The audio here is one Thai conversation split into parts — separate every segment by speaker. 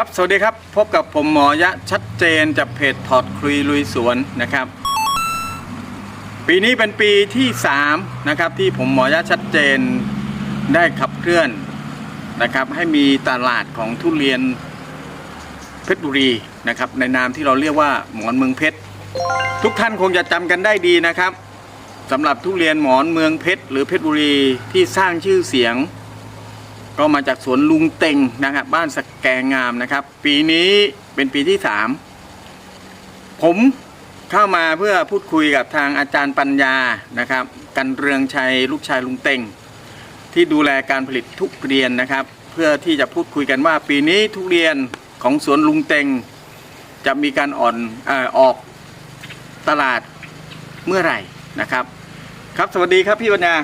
Speaker 1: ครับ สวัสดีครับ พบกับผมหมอยะชัดเจนจากเพจถอดคลุยลุยสวนนะครับ ปีนี้เป็นปีที่3นะครับที่ผมหมอยะชัดเจนได้ขับเคลื่อนนะครับ ให้มีตลาดของทุเรียนเพชรบุรีนะครับ ในนามที่เราเรียกว่าหมอนเมืองเพชรทุกท่านคงจะจำกันได้ดีนะครับสำหรับทุเรียนหมอนเมืองเพชรหรือเพชรบุรีที่สร้างชื่อเสียง ก็มาจากสวนลุงเต็งนะครับบ้านสแกงงามนะครับ ปีนี้เป็นปีที่สามผมเข้ามาเพื่อพูดคุยกับทางอาจารย์ปัญญานะครับ กันเรืองชัยลูกชายลุงเต็ง ที่ดูแลการผลิตทุเรียนนะครับ เพื่อที่จะพูดคุยกันว่าปีนี้ทุเรียนของสวนลุงเต็ง จะมีการอ่อนอออกตลาดเมื่อไหร่นะครับ ครับสวัสดีครับพี่ปัญญา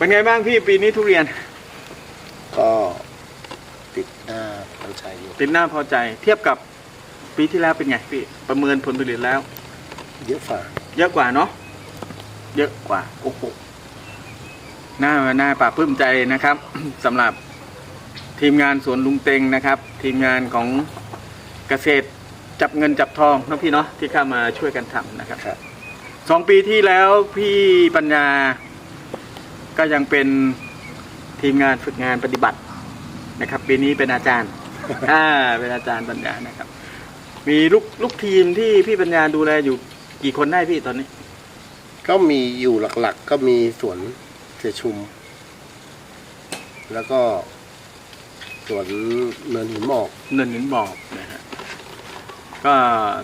Speaker 1: เป็นไงบ้างพี่ปีนี้ทุเรียน
Speaker 2: ก็ติดหน้าพันชัยอยู่
Speaker 1: ติดหน้าพอใจ เทียบกับปีที่แล้วเป็นไงพี่ ประเมินผลผลิตแล้ว
Speaker 2: เยอะฝ่า
Speaker 1: เยอะกว่าเนาะเยอะกว่าโอ้โหน่าน่าปลาบปลื้มใจนะครับสำหรับทีมงานสวนลุงเต็งนะครับ ทีมงานของเกษตรจับเงินจับทองนะพี่เนาะที่เข้ามาช่วยกันทำนะครับ
Speaker 2: ครับ
Speaker 1: สองปีที่แล้วพี่ปัญญา ก็ยังเป็นทีมงานฝึกงานปฏิบัตินะครับ ปีนี้เป็นอาจารย์ อ่าเป็นอาจารย์ปัญญานะครับ มีลูกลูกทีมที่พี่ปัญญาดูแลอยู่กี่คนได้พี่ตอนนี้
Speaker 2: ก็มีอยู่หลักๆ ก็มีสวนเสยชุม แล้วก็สวนเนินหินหมอก
Speaker 1: เนินหนินบอกนะฮะก็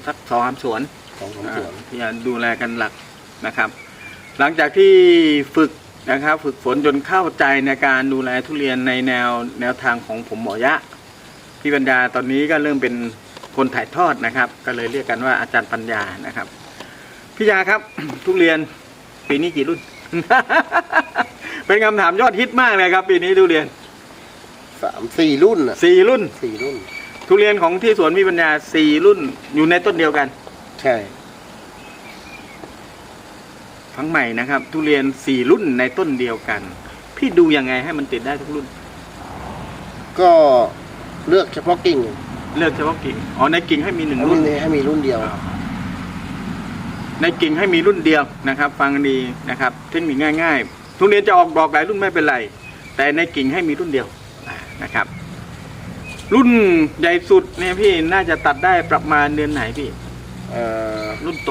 Speaker 1: สักสองสามสวน
Speaker 2: สองสามสวน
Speaker 1: อ่าที่จะดูแลกันหลักนะครับ หลังจากที่ฝึก นะครับ ฝึกฝนจนเข้าใจในการดูแลทุเรียนในแนวแนวทางของผมหมอยะพี่ปัญญาตอนนี้ก็เริ่มเป็นคนถ่ายทอดนะครับ ก็เลยเรียกกันว่าอาจารย์ปัญญานะครับพี่ยาครับ ทุเรียนปีนี้กี่รุ่น เป็นคำถามยอดฮิตมากเลยครับ ปีนี้ทุเรียน
Speaker 2: สามสี่รุ่นอะ
Speaker 1: สี่รุ่น
Speaker 2: สี่รุ่น
Speaker 1: ทุเรียนของที่สวนพี่ปัญญาสี่รุ่นอยู่ในต้นเดียวกัน
Speaker 2: ใช่
Speaker 1: ทั้งใหม่นะครับ ทุเรียนสี่รุ่นในต้นเดียวกัน พี่ดูยังไงให้มันติดได้ทุกรุ่น
Speaker 2: ก็เลือกเฉพาะกิ่ง
Speaker 1: เลือกเฉพาะกิ่งอ๋อในกิ่งให้มีหนึ่ง
Speaker 2: ให้
Speaker 1: รุ่น
Speaker 2: มีให้มีรุ่นเดียว
Speaker 1: ในกิ่งให้มีรุ่นเดียวนะครับ ฟังดีนะครับ เทคนิคง่ายๆทุเรียนจะออกดอกหลายรุ่นไม่เป็นไร แต่ในกิ่งให้มีรุ่นเดียวอ่านะครับ รุ่นใหญ่สุดเนี่ยพี่น่าจะตัดได้ประมาณเดือนไหนพี่
Speaker 2: เอ่อ
Speaker 1: รุ่นโต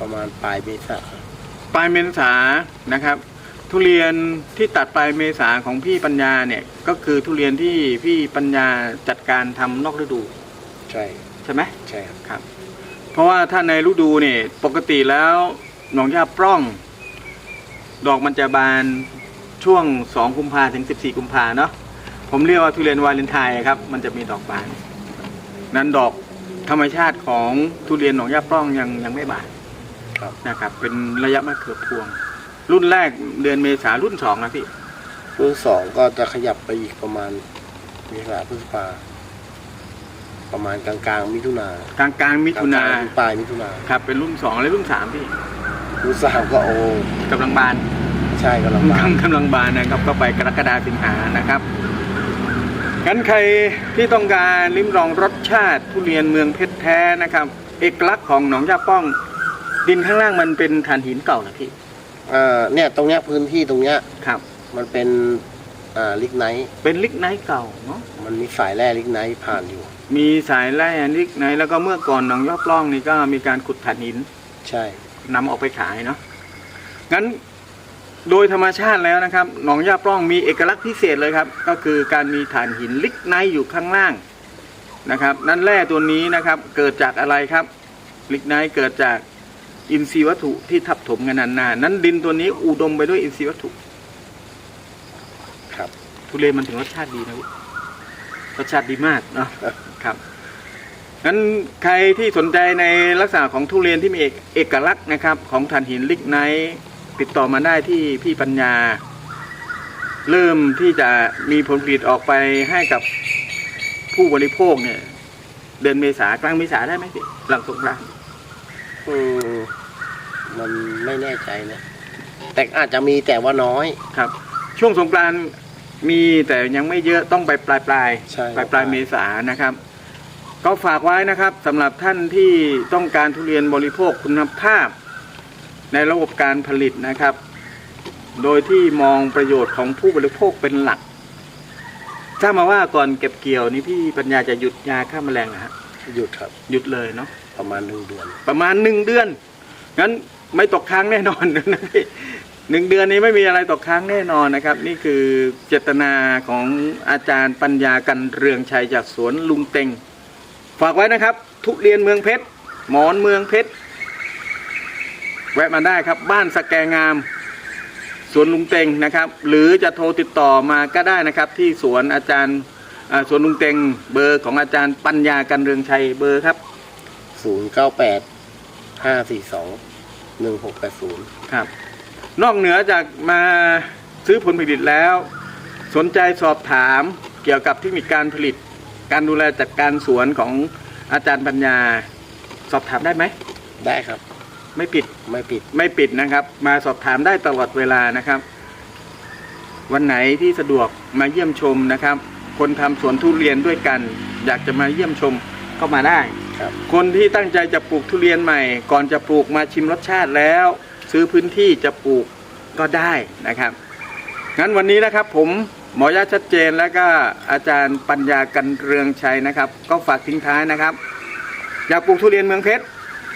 Speaker 2: ประมาณปลายเมษา
Speaker 1: ปลายเมษานะครับ ทุเรียนที่ตัดปลายเมษาของพี่ปัญญาเนี่ย ก็คือทุเรียนที่พี่ปัญญาจัดการทำนอกฤดู
Speaker 2: ใช่
Speaker 1: ใช่ไหม
Speaker 2: ใช่ครับ
Speaker 1: ครับ เพราะว่าถ้าในฤดูเนี่ยปกติแล้วหนองยาปล้อง ดอกมันจะบานช่วง2กุมภาถึง14กุมภาเนาะผมเรียกว่าทุเรียนวาเลนไทน์ครับ มันจะมีดอกบาน นั้นดอกธรรมชาติของทุเรียนหนองยาปล้องยังยังไม่บาน
Speaker 2: ครับ
Speaker 1: นะครับ เป็นระยะมะเขือพวง รุ่นแรกเดือนเมษารุ่นสองนะพี่
Speaker 2: รุ่นสองก็จะขยับไปอีกประมาณเมษาพฤษภาประมาณกลางๆมิถุนาก
Speaker 1: ลางกลางๆมิถุนาก
Speaker 2: ลงๆถึงปลายมิถุนา
Speaker 1: ครับ เป็นรุ่นสองและรุ่นสามพี่
Speaker 2: รุ่นสามก็โอ้
Speaker 1: กำลังบาน
Speaker 2: ใช่กำลังมา
Speaker 1: กำกำลังบานนะครับ ก็ไปกรกฎาสิงหานะครับงั้นใครที่ต้องการลิ้มลองรสชาติทุเรียนเมืองเพชรแท้นะครับ เอกลักษณ์ของหนองยาป้อง ดินข้างล่างมันเป็นถ่านหินเก่านะพี่
Speaker 2: เอ่อเนี่ยตรงเนี้ยพื้นที่ตรงเนี้ย
Speaker 1: ครับ
Speaker 2: มันเป็นอ่าลิกไนท์
Speaker 1: เป็นลิกไนท์เก่าเนาะ
Speaker 2: มันมีสายแร่ลิกไนท์ผ่านอยู่
Speaker 1: มีสายแร่ลิกไนท์แล้วก็เมื่อก่อนหนองยาปล้องนี่ก็มีการขุดถ่านหิน
Speaker 2: ใช่
Speaker 1: นำออกไปขายเนาะงั้นโดยธรรมชาติแล้วนะครับหนองย่าปล้องมีเอกลักษณ์พิเศษเลยครับ ก็คือการมีฐานหินลิกไนท์อยู่ข้างล่างนะครับ นั่นแร่ตัวนี้นะครับ เกิดจากอะไรครับลิกไนท์เกิดจาก อินทรีย์วัตถุที่ทับถมกันนานๆนั้นดินตัวนี้อุดมไปด้วยอินทรีย์วัตถุ
Speaker 2: ครับ
Speaker 1: ทุเรียนมันถึงรสชาติดีนะรสชาติดีมากเนาะครับงั้นใครที่สนใจในลักษณะของทุเรียนที่มีเอกเอกลักษณ์นะครับ ของถ่านหินลิกไนท์ติดต่อมาได้ที่พี่ปัญญา เริ่มที่จะมีผลผลิตออกไปให้กับผู้บริโภคเนี่ย เดือนเมษากลางเมษาได้ไหมพี่หลังสงกรานต์
Speaker 2: อื มมันไม่แน่ใจนะแต่อาจจะมีแต่ว่าน้อย
Speaker 1: ครับ ช่วงสงกรานต์มีแต่ยังไม่เยอะต้องไปปลายปลายๆ
Speaker 2: ใช่
Speaker 1: ปลายปลายเมษานะครับ ก็ฝากไว้นะครับสำหรับท่านที่ต้องการทุเรียนบริโภคคุณภาพ ในระบบการผลิตนะครับ โดยที่มองประโยชน์ของผู้บริโภคเป็นหลักทราบมาว่าก่อนเก็บเกี่ยวนี่พี่ปัญญาจะหยุดยาฆ่าแมลงนะฮะ
Speaker 2: หยุดครับ
Speaker 1: หยุดเลยเนาะ
Speaker 2: ประมาณหนึ่งเดือน
Speaker 1: ประมาณหนึ่งเดือน งั้น ไม่ตกค้างแน่นอนนะพี่หนึ่งเดือนนี้ไม่มีอะไรตกค้างแน่นอนนะครับ นี่คือเจตนาของอาจารย์ปัญญากันเรืองชัยจากสวนลุงเต็ง ฝากไว้นะครับ ทุเรียนเมืองเพชรหมอนเมืองเพชรแวะมาได้ครับ บ้านสแกงาม สวนลุงเต็งนะครับ หรือจะโทรติดต่อมาก็ได้นะครับ ที่สวนอาจารย์สวนลุงเต็งเบอร์ของอาจารย์ปัญญากันเรืองชัยเบอร์ครับ
Speaker 2: ศูนย์เก้าแปด ห้าสี่สองหนึ่งหกแปดศูนย์
Speaker 1: ครับ นอกเหนือจากมาซื้อผลผลิตแล้ว สนใจสอบถามเกี่ยวกับเทคนิคการผลิต การดูแลจัดการสวนของอาจารย์ปัญญา สอบถามได้ไหม
Speaker 2: ได้ครับ
Speaker 1: ไม่ปิด
Speaker 2: ไม่ปิด
Speaker 1: ไม่ปิดนะครับ มาสอบถามได้ตลอดเวลานะครับ วันไหนที่สะดวกมาเยี่ยมชมนะครับ คนทำสวนทุเรียนด้วยกัน อยากจะมาเยี่ยมชมก็มาได้
Speaker 2: ครับ
Speaker 1: คนที่ตั้งใจจะปลูกทุเรียนใหม่ ก่อนจะปลูกมาชิมรสชาติแล้ว ซื้อพื้นที่จะปลูกก็ได้นะครับงั้นวันนี้นะครับผมหมอยาชัดเจนแล้วก็อาจารย์ปัญญากันเรืองชัยนะครับ ก็ฝากทิ้งท้ายนะครับ อยากปลูกทุเรียนเมืองเพชร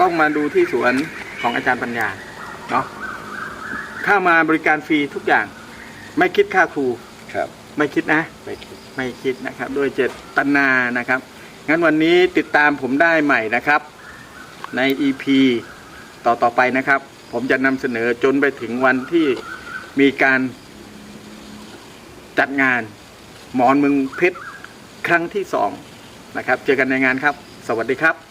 Speaker 1: ต้องมาดูที่สวนของอาจารย์ปัญญาเนาะเข้ามาบริการฟรีทุกอย่าง ไม่คิดค่าครู
Speaker 2: ครับ
Speaker 1: ไม่คิดนะ
Speaker 2: ไม่คิด
Speaker 1: ไม่คิดนะครับ ด้วยเจตนานะครับ งั้นวันนี้ติดตามผมได้ใหม่นะครับ ใน EP ต่อต่อไปนะครับ ผมจะนำเสนอจนไปถึงวันที่มีการจัดงานหมอนเมืองเพชรครั้งที่สองนะครับ เจอกันในงานครับ สวัสดีครับ